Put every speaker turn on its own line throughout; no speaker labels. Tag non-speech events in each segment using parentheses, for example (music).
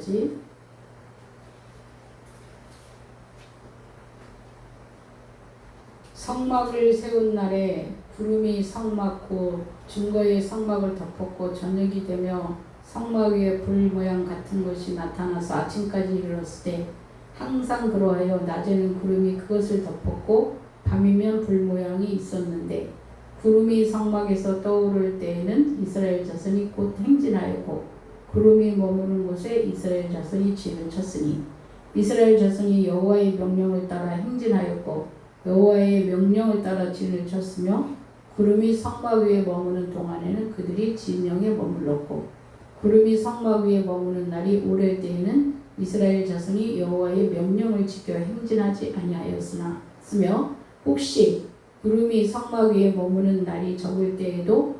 어디까지? 성막을 세운 날에 구름이 성막고 증거의 성막을 덮었고 저녁이 되며 성막 위에 불 모양 같은 것이 나타나서 아침까지 이르렀을 때 항상 그러하여 낮에는 구름이 그것을 덮었고 밤이면 불 모양이 있었는데 구름이 성막에서 떠오를 때에는 이스라엘 자손이 곧 행진하였고 구름이 머무는 곳에 이스라엘 자손이 진을 쳤으니 이스라엘 자손이 여호와의 명령을 따라 행진하였고 여호와의 명령을 따라 진을 쳤으며 구름이 성막 위에 머무는 동안에는 그들이 진영에 머물렀고 구름이 성막 위에 머무는 날이 오래 때에는 이스라엘 자손이 여호와의 명령을 지켜 행진하지 아니하였으나 쓰며 혹시 구름이 성막 위에 머무는 날이 적을 때에도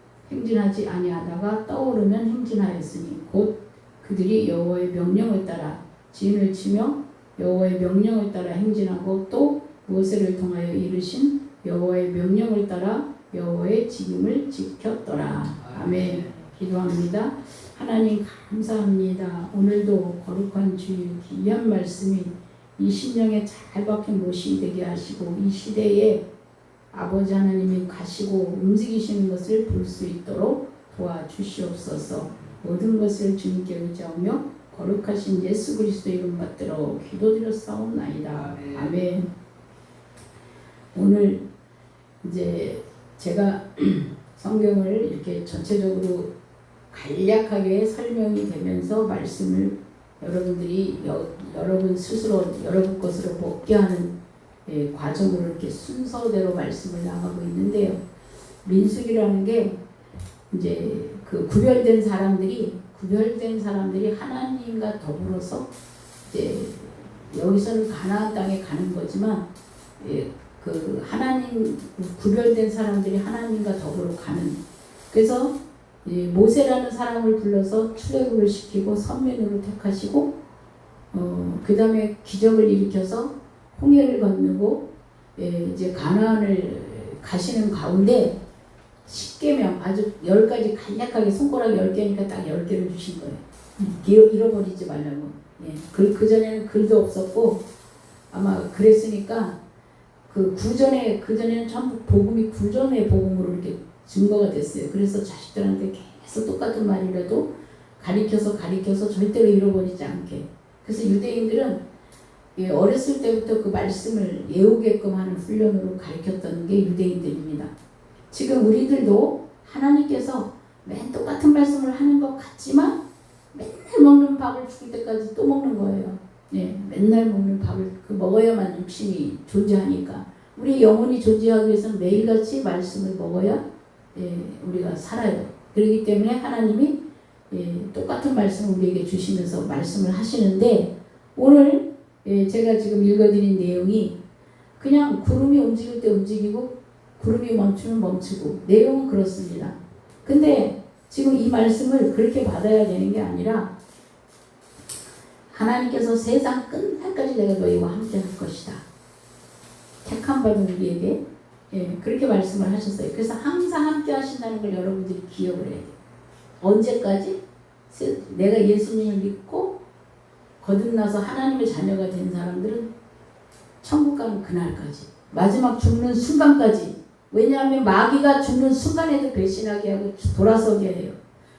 행진하지 아니하다가 떠오르면 행진하였으니 곧 그들이 여호와의 명령을 따라 진을 치며 여호와의 명령을 따라 행진하고 또 모세를 통하여 이르신 여호와의 명령을 따라 여호와의 직임을 지켰더라. 아멘. 기도합니다. 하나님 감사합니다. 오늘도 거룩한 주의 귀한 말씀이 이 심령에 잘 박힌 못이 되게 하시고 이 시대에 아버지 하나님이 가시고 움직이시는 것을 볼 수 있도록 도와주시옵소서. 모든 것을 주님께 의지하며 거룩하신 예수 그리스도 이름 받들어 기도드렸사옵나이다. 아멘. 오늘 이제 제가 (clears throat) 성경을 이렇게 전체적으로 간략하게 설명이 되면서 말씀을 여러분들이 여, 여러분 스스로 여러분 것으로 먹게 하는 예, 과정으로 이렇게 순서대로 말씀을 나가고 있는데요. 민숙이라는 게 이제 그 구별된 사람들이 구별된 사람들이 하나님과 더불어서 이제 여기서는 가나안 땅에 가는 거지만 예, 그 하나님 구별된 사람들이 하나님과 더불어 가는 그래서 이 모세라는 사람을 불러서 출애굽을 시키고 선민으로 택하시고 어, 그 다음에 기적을 일으켜서 홍해를 건너고 예, 이제 가나안을 가시는 가운데 10개명 아주 10가지 간략하게 손가락 10개니까 딱 10개를 주신 거예요. 잃어, 잃어버리지 말라고. 예, 그, 그전에는 글도 없었고 아마 그랬으니까 그 구전에 그전에는 전부 복음이 구전의 복음으로 이렇게 증거가 됐어요. 그래서 자식들한테 계속 똑같은 말이라도 가리켜서 가리켜서 절대로 잃어버리지 않게. 그래서 유대인들은 예, 어렸을 때부터 그 말씀을 외우게끔 하는 훈련으로 가르쳤던 게 유대인들입니다. 지금 우리들도 하나님께서 맨 똑같은 말씀을 하는 것 같지만 맨날 먹는 밥을 죽을 때까지 또 먹는 거예요. 예, 맨날 먹는 밥을 그 먹어야만 육신이 존재하니까 우리 영혼이 존재하기 위해서는 매일같이 말씀을 먹어야 예, 우리가 살아요. 그렇기 때문에 하나님이 예, 똑같은 말씀을 우리에게 주시면서 말씀을 하시는데 오늘 예, 제가 지금 읽어드린 내용이 그냥 구름이 움직일 때 움직이고 구름이 멈추면 멈추고 내용은 그렇습니다. 근데 지금 이 말씀을 그렇게 받아야 되는 게 아니라 하나님께서 세상 끝날까지 내가 너희와 함께 할 것이다. 택함 받은 우리에게 예, 그렇게 말씀을 하셨어요. 그래서 항상 함께 하신다는 걸 여러분들이 기억을 해야 돼요. 언제까지? 내가 예수님을 믿고 거듭나서 하나님의 자녀가 된 사람들은 천국 가는 그날까지 마지막 죽는 순간까지 왜냐하면 마귀가 죽는 순간에도 배신하게 하고 돌아서게 해요.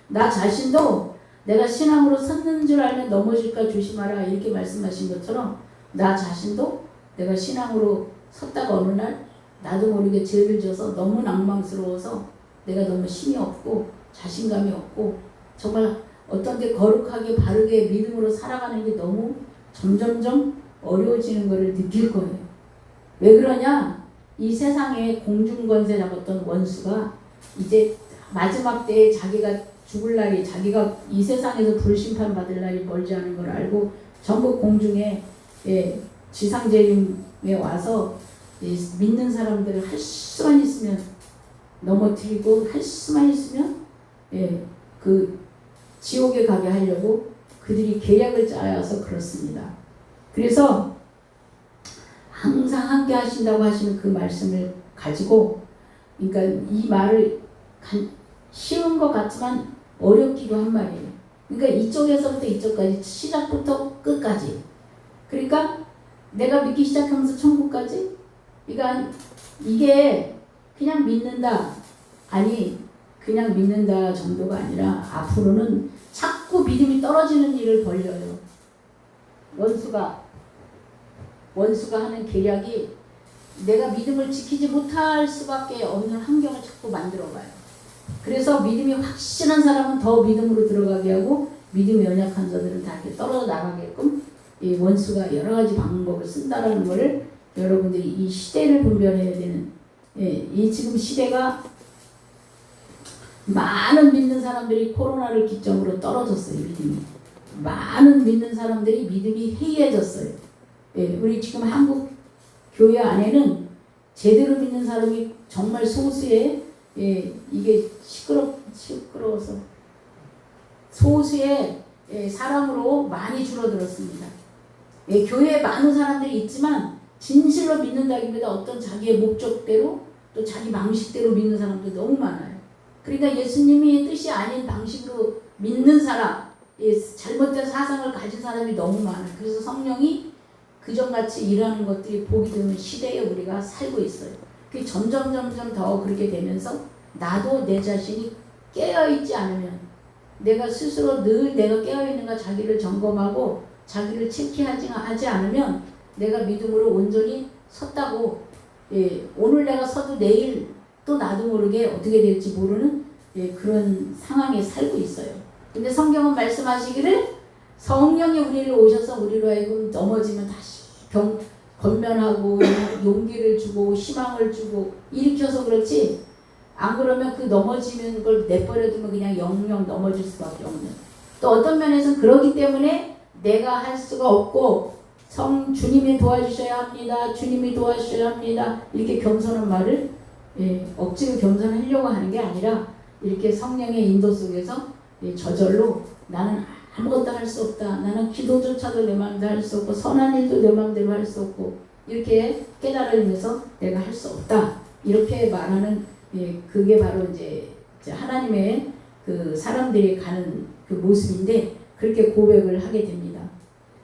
나 자신도 내가 신앙으로 섰는 줄 알면 넘어질까 조심하라 이렇게 말씀하신 것처럼 나 자신도 내가 신앙으로 섰다가 어느 날 나도 모르게 죄를 져서 너무 낭망스러워서 내가 너무 힘이 없고 자신감이 없고 정말 어떤 게 거룩하게 바르게 믿음으로 살아가는 게 너무 점점점 어려워지는 것을 느낄 거예요. 왜 그러냐? 이 세상에 공중권세 잡았던 원수가 이제 마지막 때에 자기가 죽을 날이 자기가 이 세상에서 불심판 받을 날이 멀지 않은 걸 알고 전부 공중에 예, 지상재림에 와서 이 믿는 사람들을 할 수만 있으면 넘어뜨리고 할 수만 있으면 예, 그 지옥에 가게 하려고 그들이 계략을 짜서 그렇습니다. 그래서 항상 함께 하신다고 하시는 그 말씀을 가지고 그러니까 이 말을 간- 쉬운 것 같지만 어렵기도 한 말이에요. 그러니까 이쪽에서부터 이쪽까지 시작부터 끝까지. 그러니까 내가 믿기 시작하면서 천국까지. 그러니까 이게 그냥 믿는다 아니 그냥 믿는다 정도가 아니라 앞으로는 자꾸 믿음이 떨어지는 일을 벌려요. 원수가 원수가 하는 계략이 내가 믿음을 지키지 못할 수밖에 없는 환경을 자꾸 만들어가요. 그래서 믿음이 확실한 사람은 더 믿음으로 들어가게 하고 믿음이 연약한 자들은 다 이렇게 떨어져 나가게끔 이 원수가 여러 가지 방법을 쓴다라는 것을 여러분들이 이 시대를 분별해야 되는 예, 이 지금 시대가 많은 믿는 사람들이 코로나를 기점으로 떨어졌어요 믿음이 많은 믿는 사람들이 믿음이 해이해졌어요. 예, 우리 지금 한국 교회 안에는 제대로 믿는 사람이 정말 소수의 예, 이게 시끄러 시끄러워서 소수의 예, 사람으로 많이 줄어들었습니다. 예, 교회에 많은 사람들이 있지만 진실로 믿는다기보다 어떤 자기의 목적대로 또 자기 방식대로 믿는 사람도 너무 많아요. 그러니까 예수님이 뜻이 아닌 방식으로 믿는 사람, 예, 잘못된 사상을 가진 사람이 너무 많아요. 그래서 성령이 그전같이 일하는 것들이 보기 드문 시대에 우리가 살고 있어요. 그게 점점 점점 더 그렇게 되면서 나도 내 자신이 깨어 있지 않으면 내가 스스로 늘 내가 깨어 있는가 자기를 점검하고 자기를 체크하지 하지 않으면 내가 믿음으로 온전히 섰다고 예, 오늘 내가 서도 내일 또 나도 모르게 어떻게 될지 모르는 예, 그런 상황에 살고 있어요. 근데 성경은 말씀하시기를 성령이 우리를 오셔서 우리로 하여금 넘어지면 다시 경, 건면하고 (laughs) 용기를 주고 희망을 주고 일으켜서 그렇지 안 그러면 그 넘어지는 걸 내버려두면 그냥 영영 넘어질 수밖에 없는 또 어떤 면에서 그러기 때문에 내가 할 수가 없고 성 주님이 도와주셔야 합니다 주님이 도와주셔야 합니다 이렇게 겸손한 말을 예, 억지로 겸손하려고 하는 게 아니라 이렇게 성령의 인도 속에서 예, 저절로 나는 아무것도 할 수 없다. 나는 기도조차도 내 마음대로 할 수 없고 선한 일도 내 마음대로 할 수 없고 이렇게 깨달으면서 내가 할 수 없다. 이렇게 말하는 예, 그게 바로 이제 하나님의 그 사람들이 가는 그 모습인데 그렇게 고백을 하게 됩니다.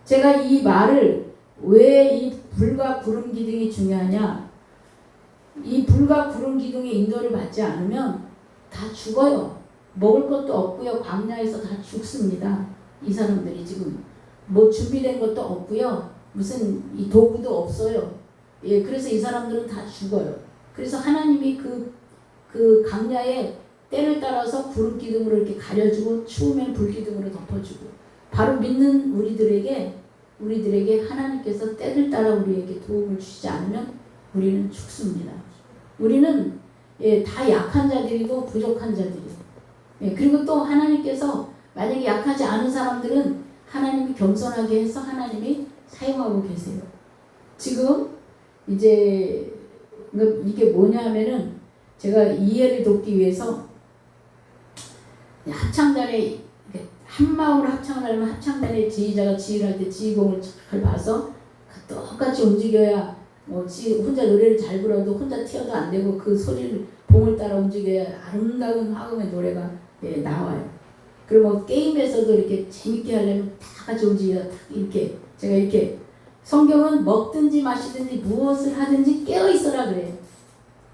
제가 이 말을 왜 이 불과 구름 기둥이 중요하냐? 이 불과 구름 기둥의 인도를 받지 않으면 다 죽어요. 먹을 것도 없고요. 광야에서 다 죽습니다. 이 사람들이 지금 뭐 준비된 것도 없고요. 무슨 이 도구도 없어요. 예, 그래서 이 사람들은 다 죽어요. 그래서 하나님이 그, 그 강야에 때를 따라서 구름 기둥으로 이렇게 가려주고 추우면 불 기둥으로 덮어주고 바로 믿는 우리들에게 우리들에게 하나님께서 때를 따라 우리에게 도움을 주시지 않으면 우리는 죽습니다. 우리는 예, 다 약한 자들이고 부족한 자들이에요. 예, 그리고 또 하나님께서 만약에 약하지 않은 사람들은 하나님이 겸손하게 해서 하나님이 사용하고 계세요. 지금 이제 이게 뭐냐면은 제가 이해를 돕기 위해서 합창단에 한 마음으로 합창을 하면 합창단의 지휘자가 지휘를 할 때 지휘봉을 잘 봐서 똑같이 움직여야 뭐지 혼자 노래를 잘 불어도 혼자 튀어도 안 되고 그 소리를 봉을 따라 움직여야 아름다운 화음의 노래가 예, 나와요. 그리고 뭐 게임에서도 이렇게 재밌게 하려면 다 같이 움직여 다 이렇게 제가 이렇게 성경은 먹든지 마시든지 무엇을 하든지 깨어 있어라 그래요.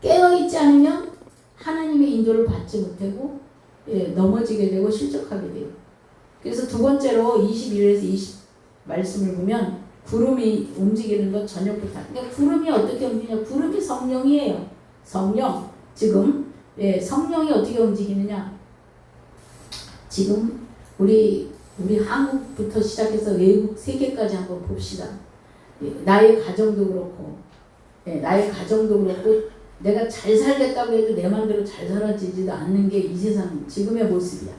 깨어 있지 않으면 하나님의 인도를 받지 못하고 예, 넘어지게 되고 실족하게 돼요. 그래서 두 번째로 21에서 20 말씀을 보면 구름이 움직이는 것 저녁부터. 그러니까 구름이 어떻게 움직이냐? 구름이 성령이에요. 성령. 지금 예, 성령이 어떻게 움직이느냐? 지금 우리 우리 한국부터 시작해서 외국 세계까지 한번 봅시다. 예, 나의 가정도 그렇고, 예, 나의 가정도 그렇고, 내가 잘 살겠다고 해도 내 마음대로 잘 살아지지도 않는 게 이 세상 지금의 모습이야.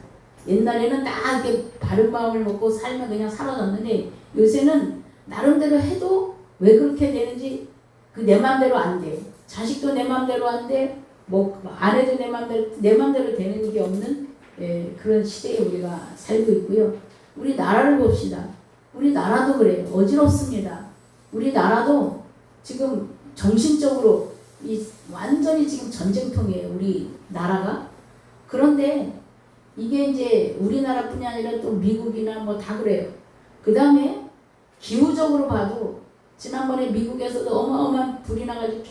옛날에는 딱 이렇게 바른 마음을 먹고 살면 그냥 살아졌는데 요새는 나름대로 해도 왜 그렇게 되는지 그 내 맘대로 안 돼. 자식도 내 맘대로 안 돼. 뭐 아내도 내 맘대로 내 맘대로 되는 게 없는 예, 그런 시대에 우리가 살고 있고요. 우리 나라를 봅시다. 우리 나라도 그래요. 어지럽습니다. 우리 나라도 지금 정신적으로 이 완전히 지금 전쟁통이에요. 우리 나라가. 그런데 이게 이제 우리나라뿐이 아니라 또 미국이나 뭐 다 그래요. 그 다음에 기후적으로 봐도 지난번에 미국에서도 어마어마한 불이 나가지고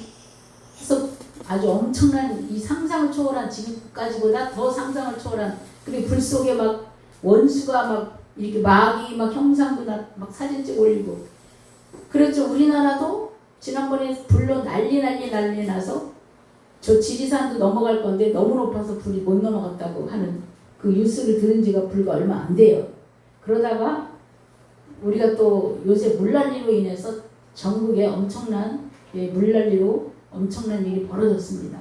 계속 아주 엄청난 이 상상을 초월한 지금까지보다 더 상상을 초월한 그리고 불 속에 막 원수가 막 이렇게 막이 막 형상도 나, 막 사진 찍어 올리고 그랬죠. 우리나라도 지난번에 불로 난리 난리 난리 나서 저 지리산도 넘어갈 건데 너무 높아서 불이 못 넘어갔다고 하는 그 뉴스를 들은 지가 불과 얼마 안 돼요. 그러다가 우리가 또 요새 물난리로 인해서 전국에 엄청난 예, 물난리로 엄청난 일이 벌어졌습니다.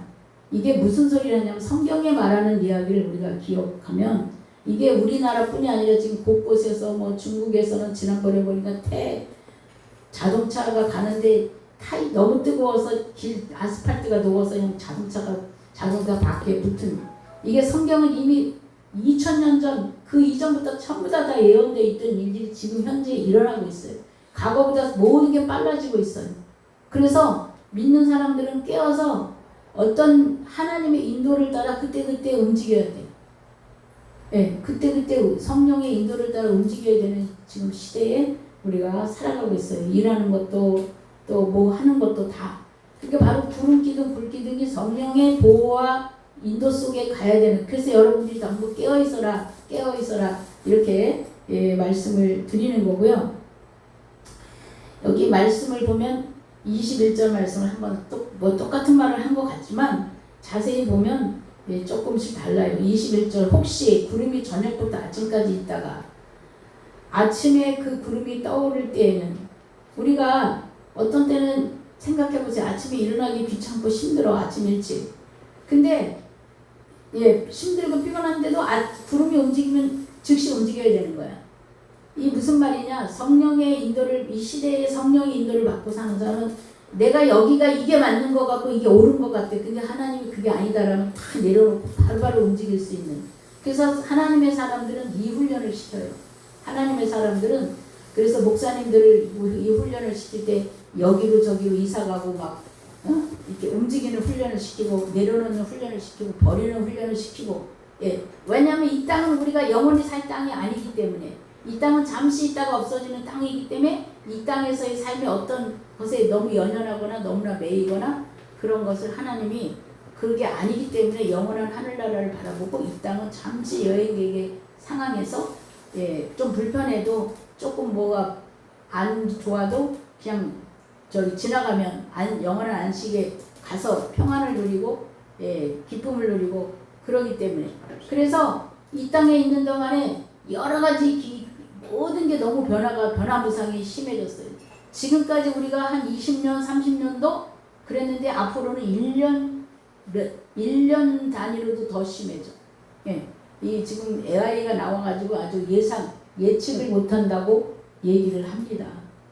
이게 무슨 소리냐면 성경에 말하는 이야기를 우리가 기억하면 이게 우리나라뿐이 아니라 지금 곳곳에서 뭐 중국에서는 지난번에 보니까 태 자동차가 가는데 타이 너무 뜨거워서 길 아스팔트가 녹아서 그냥 자동차가 자동차 바퀴에 붙은 이게 성경은 이미 2000년 전 그 이전부터 전부 다, 다 예언돼 있던 일들이 지금 현재 일어나고 있어요. 과거보다 모든 게 빨라지고 있어요. 그래서 믿는 사람들은 깨어서 어떤 하나님의 인도를 따라 그때그때 움직여야 돼요. 예, 그때그때 성령의 인도를 따라 움직여야 되는 지금 시대에 우리가 살아가고 있어요. 일하는 것도 또 뭐 하는 것도 다. 그게 바로 구름 기둥, 불 기둥이 성령의 보호와 인도 속에 가야 되는. 그래서 여러분들이 전부 깨어 있어라, 깨어 있어라 이렇게 예, 말씀을 드리는 거고요. 여기 말씀을 보면 21절 말씀을 한번 또뭐 똑같은 말을 한 것 같지만 자세히 보면 예, 조금씩 달라요. 21절 혹시 구름이 저녁부터 아침까지 있다가 아침에 그 구름이 떠오를 때에는 우리가 어떤 때는 생각해 보세요. 아침에 일어나기 귀찮고 힘들어 아침 일찍. 근데 예 힘들고 피곤한데도 아, 구름이 움직이면 즉시 움직여야 되는 거야. 이 무슨 말이냐? 성령의 인도를 이 시대의 성령의 인도를 받고 사는 사람은 내가 여기가 이게 맞는 것 같고 이게 옳은 것 같아. 근데 하나님이 그게 아니다라면 다 내려놓고 바로바로 움직일 수 있는. 그래서 하나님의 사람들은 이 훈련을 시켜요. 하나님의 사람들은 그래서 목사님들을 이 훈련을 시킬 때 여기로 저기로 이사 가고 막 어? 이렇게 움직이는 훈련을 시키고 내려놓는 훈련을 시키고 버리는 훈련을 시키고 예 왜냐하면 이 땅은 우리가 영원히 살 땅이 아니기 때문에 이 땅은 잠시 있다가 없어지는 땅이기 때문에 이 땅에서의 삶이 어떤 것에 너무 연연하거나 너무나 매이거나 그런 것을 하나님이 그게 아니기 때문에 영원한 하늘나라를 바라보고 이 땅은 잠시 여행객의 상황에서 예, 좀 불편해도 조금 뭐가 안 좋아도 그냥 저기 지나가면 안, 영원한 안식에 가서 평안을 누리고 예, 기쁨을 누리고 그러기 때문에 그래서 이 땅에 있는 동안에 여러 가지 기, 모든 게 너무 변화가 변화무상이 심해졌어요. 지금까지 우리가 한 20년, 30년도 그랬는데 앞으로는 1년 몇 1년 단위로도 더 심해져. 예. 이 지금 AI가 나와 가지고 아주 예상 예측을 못 한다고 얘기를 합니다.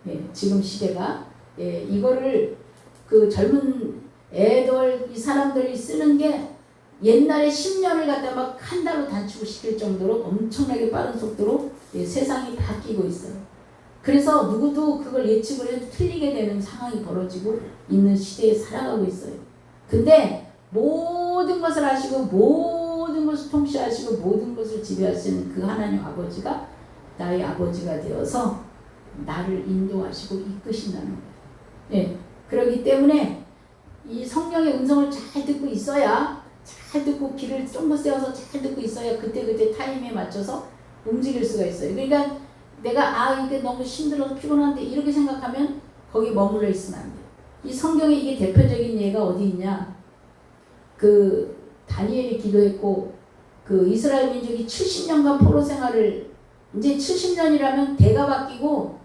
예. 지금 시대가 예. 이거를 그 젊은 애들 이 사람들이 쓰는 게 옛날에 10년을 갖다 막 한 달로 단축을 시킬 정도로 엄청나게 빠른 속도로 예, 세상이 바뀌고 있어요. 그래서 누구도 그걸 예측을 해도 틀리게 되는 상황이 벌어지고 있는 시대에 살아가고 있어요. 근데 모든 것을 아시고 모든 것을 통치하시고 모든 것을 지배하시는 그 하나님 아버지가 나의 아버지가 되어서 나를 인도하시고 이끄신다는 거예요. 예. 그렇기 때문에 이 성령의 음성을 잘 듣고 있어야 잘 듣고 귀를 쫑긋 세워서 잘 듣고 있어야 그때그때 타임에 맞춰서 움직일 수가 있어요. 그러니까 내가 아 이게 너무 힘들어서 피곤한데 이렇게 생각하면 거기 머물러 있으면 안 돼요. 이 성경에 이게 대표적인 예가 어디 있냐? 그 다니엘이 기도했고 그 이스라엘 민족이 70년간 포로 생활을 이제 70년이라면 대가 바뀌고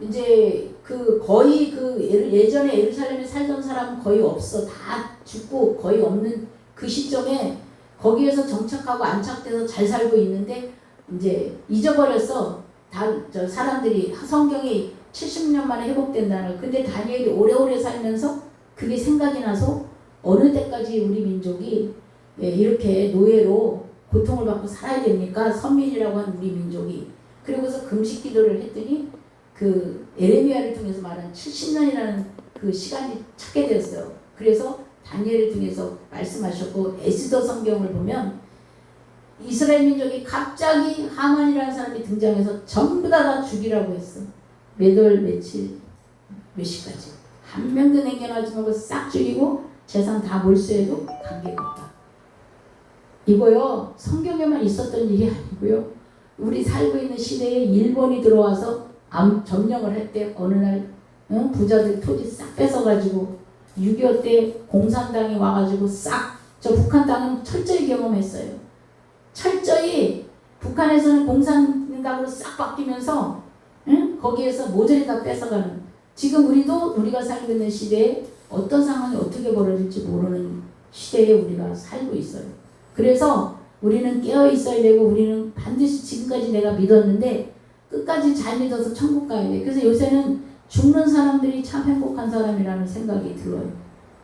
이제 그 거의 그 예전에 예루살렘에 살던 사람은 거의 없어 다 죽고 거의 없는 그 시점에 거기에서 정착하고 안착돼서 잘 살고 있는데 이제 잊어버렸어. 다저 사람들이 성경에 70년 만에 회복된다는 거. 근데 다니엘이 오래오래 살면서 그게 생각이 나서 어느 때까지 우리 민족이 예, 이렇게 노예로 고통을 받고 살아야 됩니까? 선민이라고 한 우리 민족이. 그리고서 금식 기도를 했더니 그 에레미야를 통해서 말한 70년이라는 그 시간이 찾게 되었어요. 그래서 다니엘을 통해서 말씀하셨고 에스더 성경을 보면 이스라엘 민족이 갑자기 하만이라는 사람이 등장해서 전부 다 다 죽이라고 했어. 몇월 며칠 몇 시까지 한 명도 남겨놔지 말고 싹 죽이고 재산 다 몰수해도 관계가 없다. 이거요 성경에만 있었던 일이 아니고요. 우리 살고 있는 시대에 일본이 들어와서 암 점령을 할때 어느 날 응? 부자들 토지 싹 뺏어가지고 6.25 때 공산당이 와가지고 싹 저 북한 땅은 철저히 경험했어요. 철저히 북한에서는 공산당으로 싹 바뀌면서 응? 거기에서 모조리 다 뺏어가는 지금 우리도 우리가 살고 있는 시대에 어떤 상황이 어떻게 벌어질지 모르는 시대에 우리가 살고 있어요. 그래서 우리는 깨어 있어야 되고 우리는 반드시 지금까지 내가 믿었는데 끝까지 잘 믿어서 천국 가야 돼. 그래서 요새는 죽는 사람들이 참 행복한 사람이라는 생각이 들어요.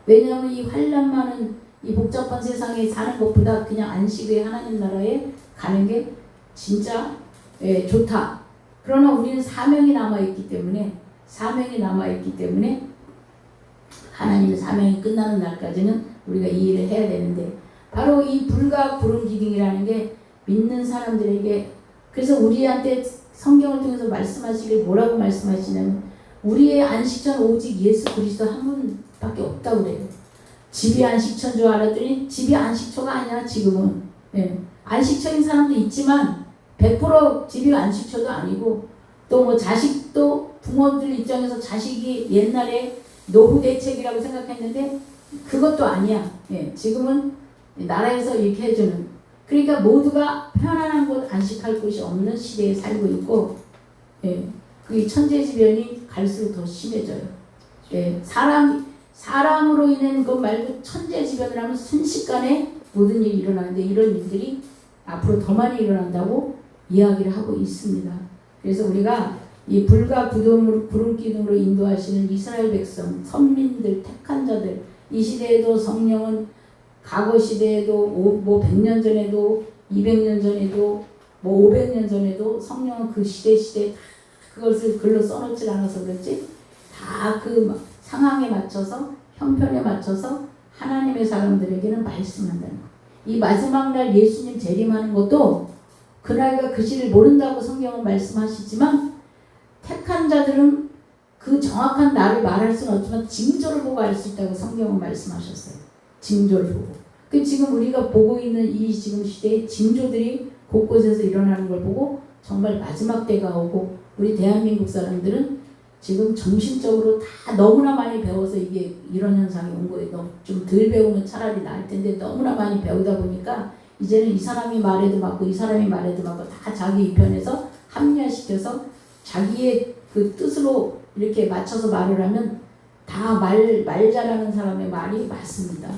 왜냐하면 이 환란 많은 이 복잡한 세상에 사는 것보다 그냥 안식의 하나님 나라에 가는 게 진짜 예, 좋다. 그러나 우리는 사명이 남아 있기 때문에 사명이 남아 있기 때문에 하나님의 사명이 끝나는 날까지는 우리가 이 일을 해야 되는데 바로 이 불과 구름 기둥이라는 게 믿는 사람들에게 그래서 우리한테 성경을 통해서 말씀하시길 뭐라고 말씀하시냐면 우리의 안식처는 오직 예수 그리스도 한 분밖에 없다고 그래요. 집이 안식처인 줄 알았더니 집이 안식처가 아니야 지금은. 예. 안식처인 사람도 있지만 100% 집이 안식처도 아니고 또 뭐 자식도 부모들 입장에서 자식이 옛날에 노후 대책이라고 생각했는데 그것도 아니야. 예. 지금은 나라에서 이렇게 해주는 그러니까 모두가 편안한 곳 안식할 곳이 없는 시대에 살고 있고 예. 그 천재지변이 갈수록 더 심해져요. 예. 사람 사람으로 인한 것 말고 천재지변을 하면 순식간에 모든 일이 일어나는데 이런 일들이 앞으로 더 많이 일어난다고 이야기를 하고 있습니다. 그래서 우리가 이 불과 구름으로 구름 기둥으로 인도하시는 이스라엘 백성, 선민들, 택한 자들 이 시대에도 성령은 과거 시대에도 오, 뭐 100년 전에도 200년 전에도 뭐 500년 전에도 성령은 그 시대 시대 그것을 글로 써놓질 않아서 그렇지 다 그 상황에 맞춰서 형편에 맞춰서 하나님의 사람들에게는 말씀한다는 거. 이 마지막 날 예수님 재림하는 것도 그날과 그 시를 모른다고 성경은 말씀하시지만 택한 자들은 그 정확한 날을 말할 수는 없지만 징조를 보고 알 수 있다고 성경은 말씀하셨어요. 징조를 보고. 그 지금 우리가 보고 있는 이 지금 시대에 징조들이 곳곳에서 일어나는 걸 보고 정말 마지막 때가 오고 우리 대한민국 사람들은 지금 정신적으로 다 너무나 많이 배워서 이게 이런 현상이 온 거예요. 좀 덜 배우면 차라리 나을 텐데 너무나 많이 배우다 보니까 이제는 이 사람이 말해도 맞고 이 사람이 말해도 맞고 다 자기 입편에서 합리화시켜서 자기의 그 뜻으로 이렇게 맞춰서 말을 하면 다 말, 말 잘하는 사람의 말이 맞습니다.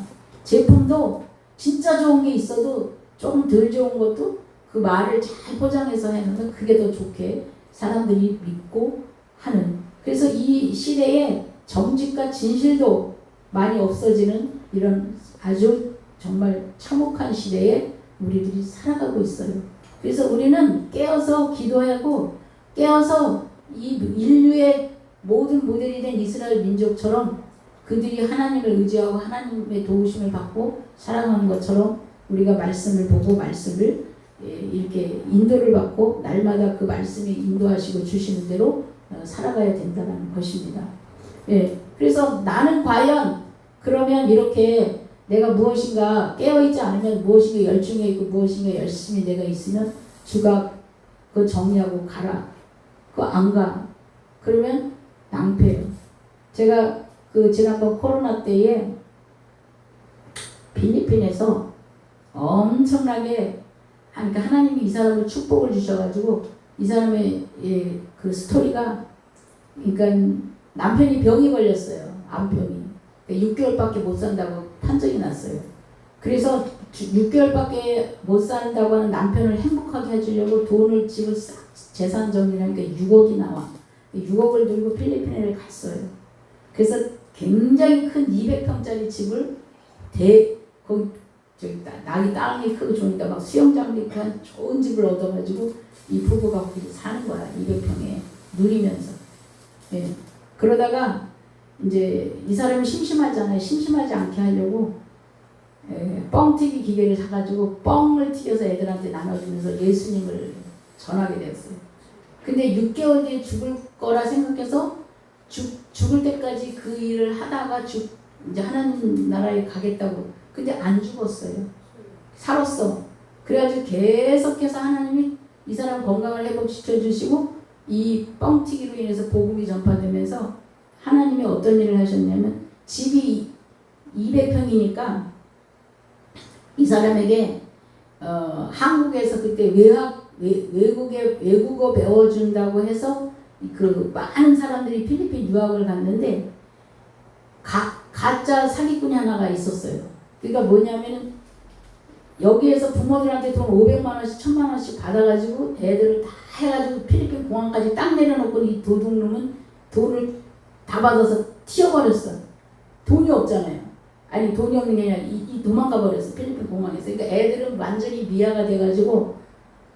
제품도 진짜 좋은 게 있어도 조금 덜 좋은 것도 그 말을 잘 포장해서 해놓으면 그게 더 좋게 사람들이 믿고 하는 그래서 이 시대에 정직과 진실도 많이 없어지는 이런 아주 정말 참혹한 시대에 우리들이 살아가고 있어요. 그래서 우리는 깨어서 기도하고 깨어서 이 인류의 모든 모델이 된 이스라엘 민족처럼 그들이 하나님을 의지하고 하나님의 도우심을 받고 살아가는 것처럼 우리가 말씀을 보고 말씀을 예, 이렇게 인도를 받고 날마다 그 말씀이 인도하시고 주시는 대로 어, 살아가야 된다는 것입니다. 예, 그래서 나는 과연 그러면 이렇게 내가 무엇인가 깨어있지 않으면 무엇인가 열중해 있고 무엇인가 열심히 내가 있으면 주가 그 정리하고 가라. 그거 안 가. 그러면 낭패예요. 제가 그 지난번 코로나 때에 필리핀에서 엄청나게 그러니까 하나님이 이 사람을 축복을 주셔가지고 이 사람의 예, 그 스토리가 그러니까 남편이 병이 걸렸어요. 암병이. 6개월밖에 못 산다고 판정이 났어요. 그래서 6개월밖에 못 산다고 하는 남편을 행복하게 해주려고 돈을 집을 싹 재산 정리하니까 6억이 나와. 6억을 들고 필리핀에 갔어요. 그래서 굉장히 큰 200평짜리 집을 대 거기 저기 따- 낙이 땅이 크고 좋으니까 막 수영장도 있고 한 좋은 집을 얻어가지고 이 부부가 거기 사는 거야 200평에 누리면서. 예. 그러다가 이제 이 사람이 심심하잖아요. 심심하지 않게 하려고 예, 뻥튀기 기계를 사가지고 뻥을 튀겨서 애들한테 나눠주면서 예수님을 전하게 되었어요. 근데 6개월 뒤에 죽을 거라 생각해서 죽, 죽을 때까지 그 일을 하다가 죽 이제 하나님 나라에 가겠다고 근데 안 죽었어요. 살았어. 그래가지고 계속해서 하나님이 이 사람 건강을 회복시켜 주시고 이 뻥튀기로 인해서 복음이 전파되면서 하나님이 어떤 일을 하셨냐면 집이 200평이니까 이 사람에게 어, 한국에서 그때 외학 외, 외국에 외국어 배워준다고 해서 그 많은 사람들이 필리핀 유학을 갔는데 가, 가짜 사기꾼이 하나가 있었어요. 그러니까 뭐냐면은 여기에서 부모들한테 돈 500만 원씩 1000만 원씩 받아가지고 애들을 다 해가지고 필리핀 공항까지 딱 내려놓고 이 도둑놈은 돈을 다 받아서 튀어버렸어. 돈이 없잖아요. 아니 돈이 없는 게 아니라 이, 이 도망가 버렸어 필리핀 공항에서. 그러니까 애들은 완전히 미아가 돼가지고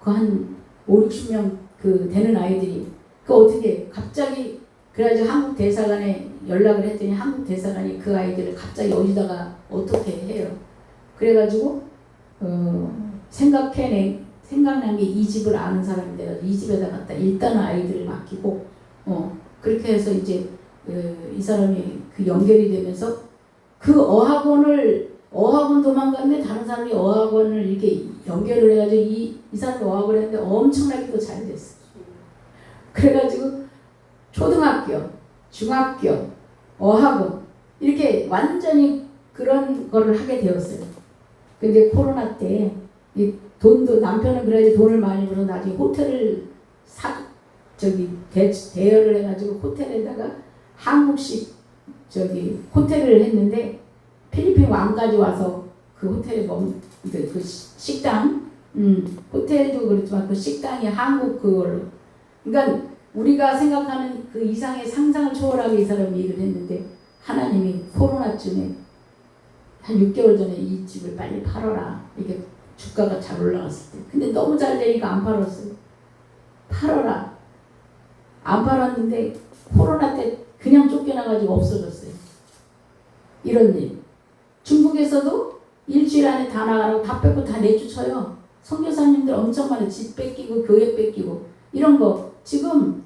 그 한 5, 60명 그 되는 아이들이 그 어떻게 갑자기 그래가지고 한국 대사관에 연락을 했더니 한국 대사관이 그 아이들을 갑자기 어디다가 어떻게 해요. 그래가지고 어, 생각해내 생각난 게 이 집을 아는 돼가지고 이 집에다 갖다 일단 아이들을 맡기고 어, 그렇게 해서 이제 어, 이 사람이 그 연결이 되면서 그 어학원을 어학원 도망갔는데 다른 사람이 어학원을 이렇게 연결을 해가지고 이, 이 사람이 어학을 했는데 엄청나게 또 잘 됐어. 그래가지고 초등학교, 중학교, 어학원 이렇게 완전히 그런 거를 하게 되었어요. 근데 코로나 때이 돈도 남편은 그래야지 돈을 많이 벌어 나중에 호텔을 사 저기 대, 대여를 해가지고 호텔에다가 한국식 저기 호텔을 했는데 필리핀 왕까지 와서 그 호텔에 머문 그, 그 시- 식당 음 호텔도 그렇지만 그 식당이 한국 그걸로 그러니까 우리가 생각하는 그 이상의 상상을 초월하게 이 사람이 일을 했는데 하나님이 코로나쯤에 한 6개월 전에 이 집을 빨리 팔아라. 이게 주가가 잘 올라갔을 때. 근데 너무 잘 되니까 안 팔았어요. 팔아라. 안 팔았는데 코로나 때 그냥 쫓겨나가지고 없어졌어요. 이런 일. 중국에서도 일주일 안에 다 나가라고 다 뺏고 다 내쫓아요. 선교사님들 엄청 많아요 집 뺏기고 교회 뺏기고 이런 거 지금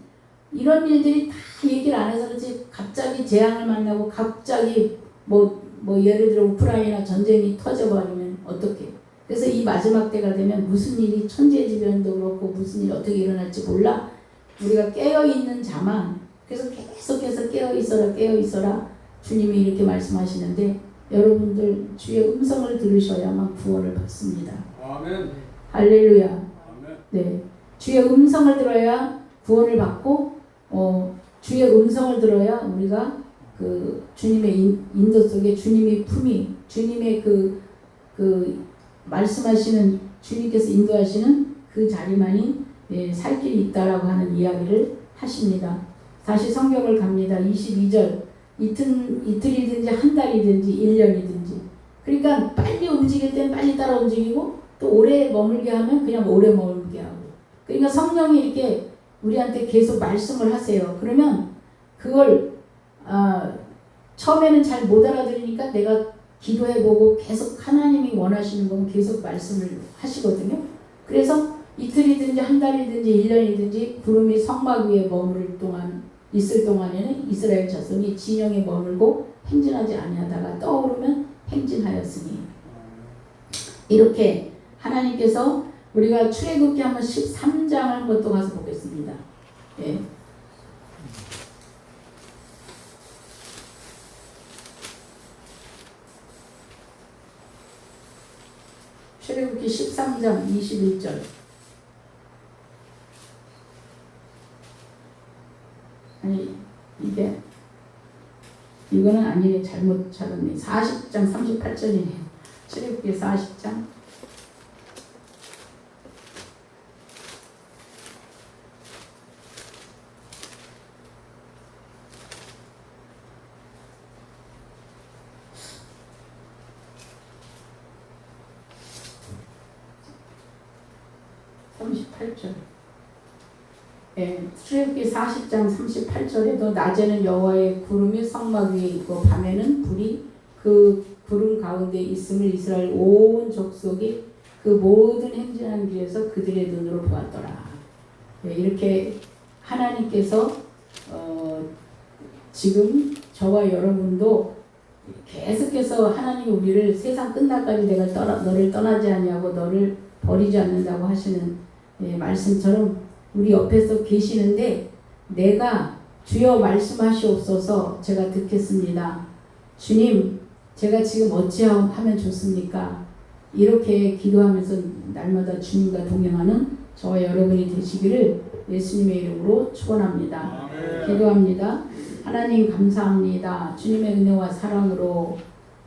이런 일들이 다 얘기를 안 해서 그렇지 갑자기 재앙을 만나고 갑자기 뭐, 뭐 예를 들어 우크라이나 전쟁이 터져버리면 어떻게 그래서 이 마지막 때가 되면 무슨 일이 천재지변도 그렇고 무슨 일이 어떻게 일어날지 몰라? 우리가 깨어있는 자만 그래서 계속해서 깨어있어라 깨어있어라 주님이 이렇게 말씀하시는데 여러분들 주의 음성을 들으셔야만 구원을 받습니다.
아멘.
할렐루야.
아멘.
네, 주의 음성을 들어야 구원을 받고 어, 주의 음성을 들어야 우리가 그 주님의 인, 인도 속에 주님의 품이 주님의 그, 그 말씀하시는 주님께서 인도하시는 그 자리만이 예, 살 길이 있다라고 하는 이야기를 하십니다. 다시 성경을 갑니다. 22절 이틀, 이틀이든지 한 달이든지 1년이든지 그러니까 빨리 움직일 땐 빨리 따라 움직이고 또 오래 머물게 하면 그냥 오래 머물게 하고 그러니까 성령이 이렇게 우리한테 계속 말씀을 하세요. 그러면 그걸 아, 처음에는 잘 못 알아들으니까 내가 기도해보고 계속 하나님이 원하시는 건 계속 말씀을 하시거든요. 그래서 이틀이든지 한 달이든지 1년이든지 구름이 성막 위에 머무를 동안 있을 동안에는 이스라엘 자손이 진영에 머물고 행진하지 아니하다가 떠오르면 행진하였으니 이렇게 하나님께서 우리가 출애굽기 한번 13장을 한번 또 가서 보겠습니다. 예. 출애굽기 13장 21절. 아니 이게 이거는 아니네 잘못 찾았네 40장 38절이네요. 출애굽기 40장 10장 38절에도 낮에는 여호와의 구름이 성막 위에 있고 밤에는 불이 그 구름 가운데 있음을 이스라엘 온 족속이 그 모든 행진한 길에서 그들의 눈으로 보았더라. 네, 이렇게 하나님께서 어 지금 저와 여러분도 계속해서 하나님이 우리를 세상 끝날까지 내가 떠나, 너를 떠나지 아니하고 너를 버리지 않는다고 하시는 예, 말씀처럼 우리 옆에서 계시는데 내가 주여 말씀하시옵소서 제가 듣겠습니다. 주님 제가 지금 어찌하면 좋습니까? 이렇게 기도하면서 날마다 주님과 동행하는 저와 여러분이 되시기를 예수님의 이름으로 축원합니다. 기도합니다. 하나님 감사합니다. 주님의 은혜와 사랑으로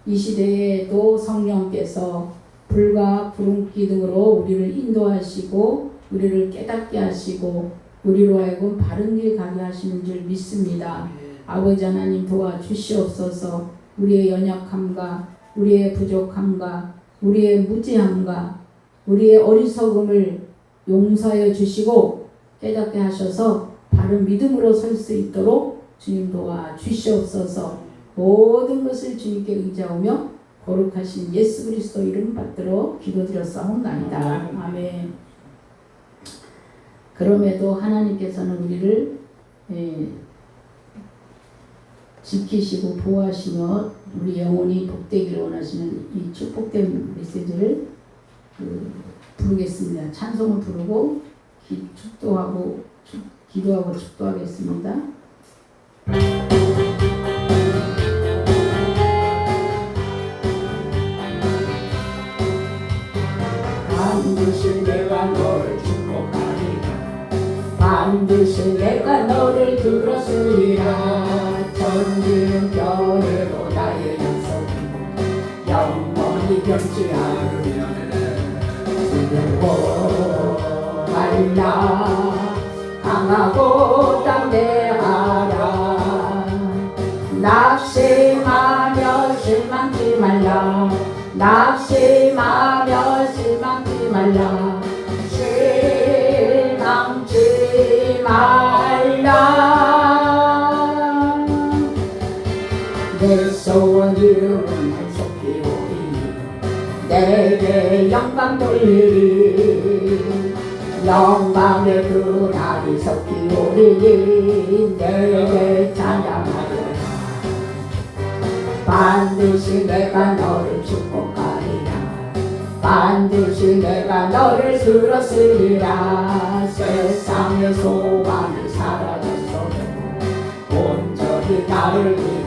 이 시대에도 성령께서 불과 구름기 등으로 우리를 인도하시고 우리를 깨닫게 하시고 우리로 하여금 바른 길 가게 하시는 줄 믿습니다. 아버지 하나님 도와주시옵소서 우리의 연약함과 우리의 부족함과 우리의 무지함과 우리의 어리석음을 용서하여 주시고 깨닫게 하셔서 바른 믿음으로 설 수 있도록 주님 도와 주시옵소서 모든 것을 주님께 의지하며 거룩하신 예수 그리스도 이름 받들어 기도드렸사옵나이다. 아멘. 그럼에도 하나님께서는 우리를 예, 지키시고 보호하시며 우리 영혼이 복되기를 원하시는 이 축복된 메시지를 그, 부르겠습니다. 찬송을 부르고 기, 축도하고 축, 기도하고 축도하겠습니다. 반드시 내가 너를 들었으리라. 전지는 변해도 나의 약속은 영원히 변치 않으면 두려워 말라. 강하고 담대하라. 낙심하며 실망치 말라. 낙심하며 실망치 말라 이루는 속히 오리 내게 영광 돌리리. 영광의 그 날이 속히 오리니 내게 찬양하리라. 반드시 내가 너를 축복하리라. 반드시 내가 너를 들었으리라. 세상의 소망이 사라졌어도 온전히 나를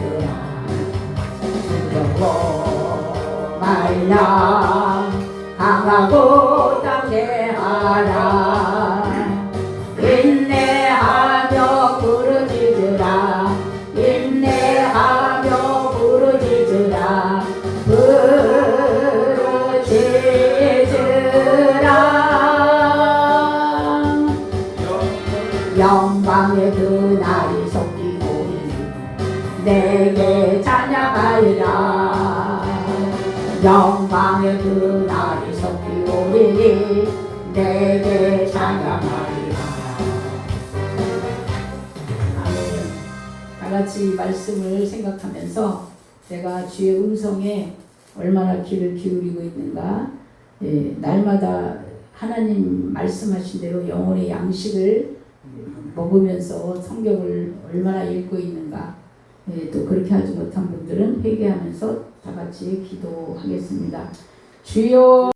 두려워 말라. 강하고 담대하라. 인내 말씀을 생각하면서 내가 주의 음성에 얼마나 귀를 기울이고 있는가. 예, 날마다 하나님 말씀하신 대로 영혼의 양식을 먹으면서 성경을 얼마나 읽고 있는가. 예, 또 그렇게 하지 못한 분들은 회개하면서 다 같이 기도하겠습니다. 주여